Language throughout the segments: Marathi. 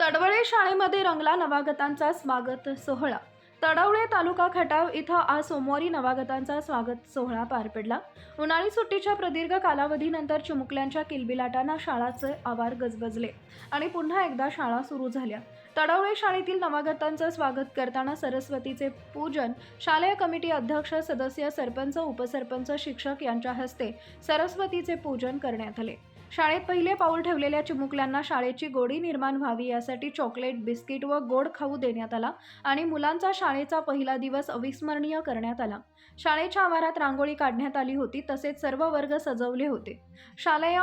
तडवळे शाळेमध्ये रंगला नवागतांचा स्वागत सोहळा. तडवळे तालुका खटाव इथं आज सोमवारी नवागतांचा स्वागत सोहळा पार पडला. उन्हाळी सुट्टीच्या प्रदीर्घ कालावधीनंतर चिमुकल्यांच्या किलबिलाटांना शाळाचे आवार गजबजले आणि पुन्हा एकदा शाळा सुरू झाल्या. तडवळे शाळेतील नवागतांचं स्वागत करताना सरस्वतीचे पूजन शालेय कमिटी अध्यक्ष सदस्य सरपंच उपसरपंच शिक्षक यांच्या हस्ते सरस्वतीचे पूजन करण्यात आले. शाळेत पहिले पाऊल ठेवलेल्या चिमुकल्यांना शाळेची गोडी निर्माण व्हावी यासाठी चॉकलेट बिस्किट व गोड खाऊ देण्यात आला आणि मुलांचा शाळेचा पहिला दिवस अविस्मरणीय करण्यात आला. शाळेच्या आवारात रांगोळी काढण्यात आली होती तसेच सर्व वर्ग सजवले होते. शालेय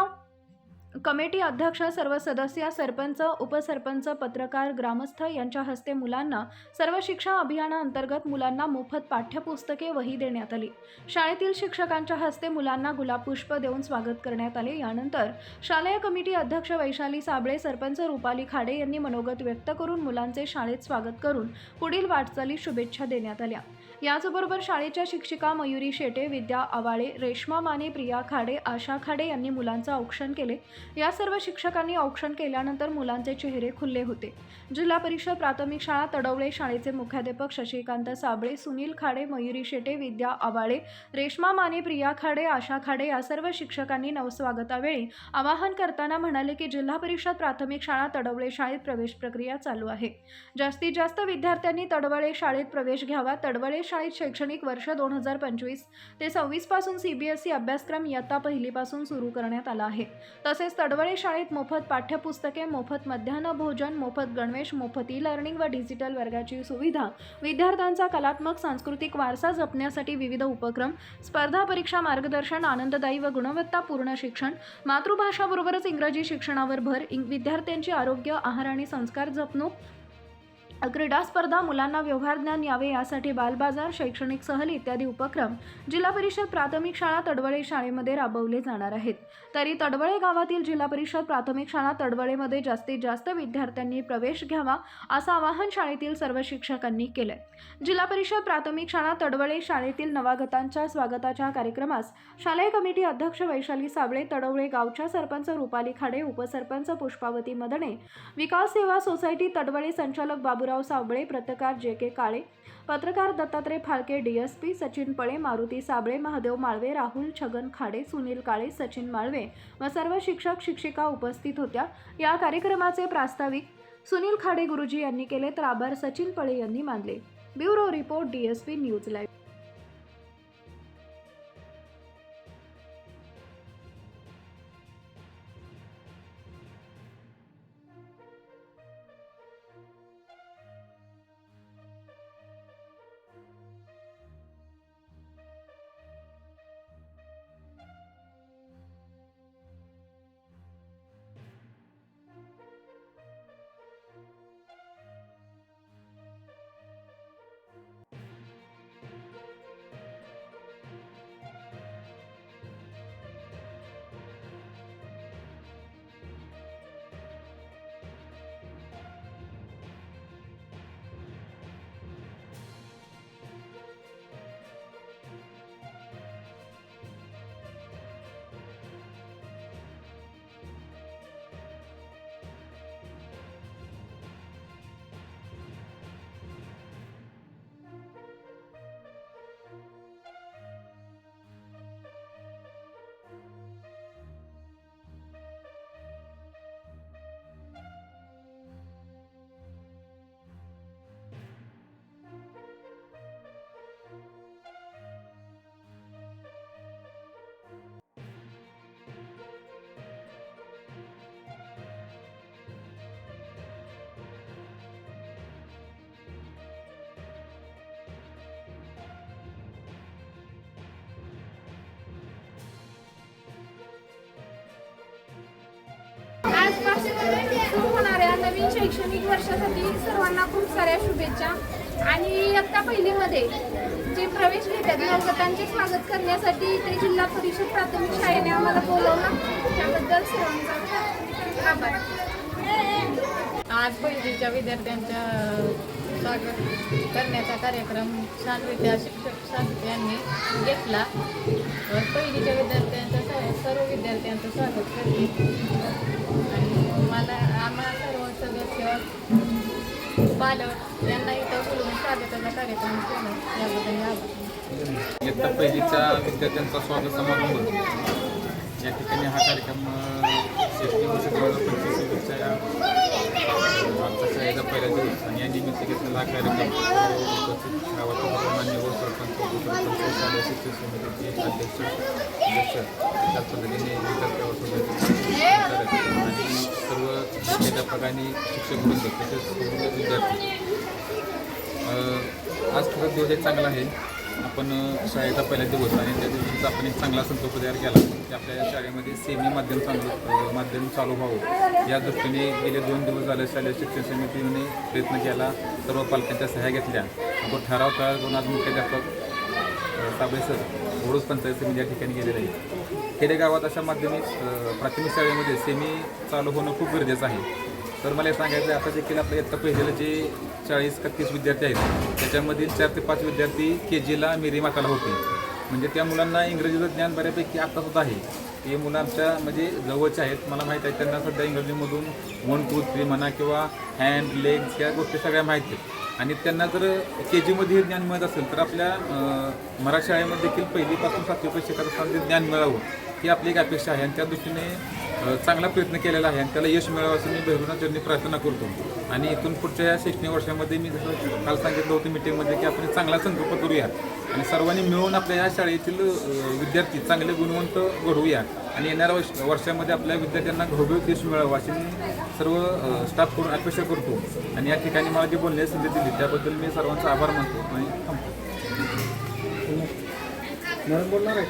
कमिटी अध्यक्ष सर्व सदस्य सरपंच उपसरपंच पत्रकार ग्रामस्थ यांच्या हस्ते मुलांना सर्व शिक्षा अभियानाअंतर्गत मुलांना मोफत पाठ्यपुस्तके वही देण्यात आली. शाळेतील शिक्षकांच्या हस्ते मुलांना गुलाब पुष्प देऊन स्वागत करण्यात आले. यानंतर शालेय कमिटी अध्यक्ष वैशाली साबळे सरपंच रुपाली खाडे यांनी मनोगत व्यक्त करून मुलांचे शाळेत स्वागत करून पुढील वाटचाली शुभेच्छा देण्यात आल्या. याचबरोबर शाळेच्या शिक्षिका मयुरी शेटे विद्या आवाळे रेश्मा माने प्रिया खाडे आशा खाडे यांनी मुलांचं औक्षण केले. या सर्व शिक्षकांनी औक्षण केल्यानंतर मुलांचे चेहरे खुलले होते. जिल्हा परिषद प्राथमिक शाळा तडवळे शाळेचे मुख्याध्यापक शशिकांत साबळे सुनील खाडे मयुरी शेटे विद्या आवाळे रेश्मा माने प्रिया खाडे आशा खाडे या सर्व शिक्षकांनी नवस्वागतावेळी आवाहन करताना म्हणाले की जिल्हा परिषद प्राथमिक शाळा तडवळे शाळेत प्रवेश प्रक्रिया चालू आहे. जास्तीत जास्त विद्यार्थ्यांनी तडवळे शाळेत प्रवेश घ्यावा तडवळे शाळेत शैक्षणिक वर्ष दोन हजार पंचवीस ते सव्वीसपासून सी बी एस ई अभ्यासक्रम इयत्ता पहिलीपासून सुरू करण्यात आला आहे. तसेच तडवळे शाळेत मोफत पाठ्यपुस्तके मोफत मध्यान्ह भोजन मोफत गणवेश मोफत ई लर्निंग व डिजिटल वर्गाची सुविधा विद्यार्थ्यांचा कलात्मक सांस्कृतिक वारसा जपण्यासाठी विविध उपक्रम स्पर्धा परीक्षा मार्गदर्शन आनंददायी व गुणवत्तापूर्ण शिक्षण मातृभाषाबरोबरच इंग्रजी शिक्षणावर भर इंग- विद्यार्थ्यांची आरोग्य आहार आणि संस्कार जपणूक क्रीडा स्पर्धा मुलांना व्यवहार ज्ञान यावे यासाठी बालबाजार शैक्षणिक सहल इत्यादी उपक्रम जिल्हा परिषद प्राथमिक शाळा तडवळे शाळेमध्ये राबवले जाणार आहेत. तरी तडवळे गावातील जिल्हा परिषद प्राथमिक शाळा तडवळेमध्ये जास्तीत जास्त विद्यार्थ्यांनी प्रवेश घ्यावा असं आवाहन शाळेतील सर्व शिक्षकांनी केलंय. जिल्हा परिषद प्राथमिक शाळा तडवळे शाळेतील नवागतांच्या स्वागताच्या कार्यक्रमास शालेय कमिटी अध्यक्ष वैशाली साबळे तडवळे गावच्या सरपंच रुपाली खाडे उपसरपंच पुष्पावती मदणे विकास सेवा सोसायटी तडवळे संचालक बाबूराव साबळे पत्रकार जे के काळे पत्रकार दत्तात्रय फाळके डीएसपी सचिन पळे मारुती साबळे महादेव माळवे राहुल छगन खाडे सुनील काळे सचिन माळवे व सर्व शिक्षक शिक्षिका उपस्थित होत्या. या कार्यक्रमाचे प्रास्ताविक सुनील खाडे गुरुजी यांनी केले तर आभार सचिन पळे यांनी मानले. Bureau report DSP news live. सुरू होणाऱ्या नवीन शैक्षणिक वर्षासाठी सर्वांना खूप साऱ्या शुभेच्छा. आणि इयत्ता पहिलीमध्ये जे प्रवेश घेतात नवगतांचे स्वागत करण्यासाठी इथे जिल्हा परिषद प्राथमिक शाळेने आम्हाला बोलवलं. त्याबद्दल सर्वांचा आभार. आज पहिलीच्या विद्यार्थ्यांच्या स्वागत करण्याचा कार्यक्रम छान विद्या शिक्षक शास्त्री यांनी घेतला. पहिलीच्या विद्यार्थ्यांचं सर्व विद्यार्थ्यांचं स्वागत करते. पालक यांना इथं बोलवून स्वागताचा कार्यक्रम केला. याबद्दल आभार इयत्ता पहिलीच्या विद्यार्थ्यांचा स्वागत समारंभ. या ठिकाणी हा कार्यक्रम शेती वर्ष दोन हजार पंचवीस पहिला दिवस आणि या निमित्त घेतलेला हा कार्यक्रम उपस्थित मान्यवर सरपंच उपसरपंच शालेय शिक्षण समितीचे अध्यक्ष अध्यक्ष त्याच पद्धतीने विद्यार्थ्यावर आणि सर्व मुख्याध्यापक शिक्षक वृंद तसेच विद्यार्थी. आज खरंच दिवस चांगला आहे. आपण शाळेचा पहिला दिवस आणि त्या दिवशीचा आपण एक चांगला संकल्प तयार केला की आपल्या शाळेमध्ये सेमी माध्यम चांगलं माध्यम चालू व्हावं. या दृष्टीने गेले दोन दिवस झाले शालेय शिक्षण समितीने प्रयत्न केला सर्व पालकांच्या सह्या घेतल्या. आपण ठराव तयार करून आज मुख्याध्यापक साबळे सर ओढूस पंचायत समिती या ठिकाणी गेलेले आहे खेडेगावात अशा माध्यमिक प्राथमिक शाळेमध्ये सेमी चालू होणं खूप गरजेचं आहे. तर मला हे सांगायचं आता देखील आपल्या इयत्ता पहिलेलं जे चाळीस का तीस विद्यार्थी आहेत त्याच्यामधील चार ते पाच विद्यार्थी के जीला मेरी माताला होते. म्हणजे त्या मुलांना इंग्रजीचं ज्ञान बऱ्यापैकी आता सुद्धा आहे. ते मुलं आमच्या म्हणजे जवळचे आहेत मला माहीत आहे त्यांना सध्या इंग्रजीमधून वन टू थ्री म्हणा किंवा हँड लेग्स या गोष्टी सगळ्या माहीत आहेत. आणि त्यांना जर के जीमध्ये हे ज्ञान मिळत असेल तर आपल्या मराठी शाळेमध्ये देखील पहिलीपासून सातवीपर्यंत शिकत असताना ते ज्ञान मिळावं ही आपली एक अपेक्षा आहे. आणि त्या दृष्टीने चांगला प्रयत्न केलेला आहे आणि त्याला यश मिळावं असं मी भैरवनाथांनी प्रार्थना करतो. आणि इथून पुढच्या या शैक्षणिक वर्षामध्ये मी जसं काल सांगितलं होतं मिटिंगमध्ये की आपण चांगला संकल्प करूया आणि सर्वांनी मिळून आपल्या या शाळेतील विद्यार्थी चांगले गुणवंत घडवूया. आणि येणाऱ्या वर्ष वर्षामध्ये आपल्या विद्यार्थ्यांना घोघीव यश मिळावं अशी मी सर्व स्टाफ करून अपेक्षा करतो. आणि या ठिकाणी मला जी बोलण्याची संधी दिली त्याबद्दल मी सर्वांचा आभार मानतो. आणि थांबतो बोलणार आहे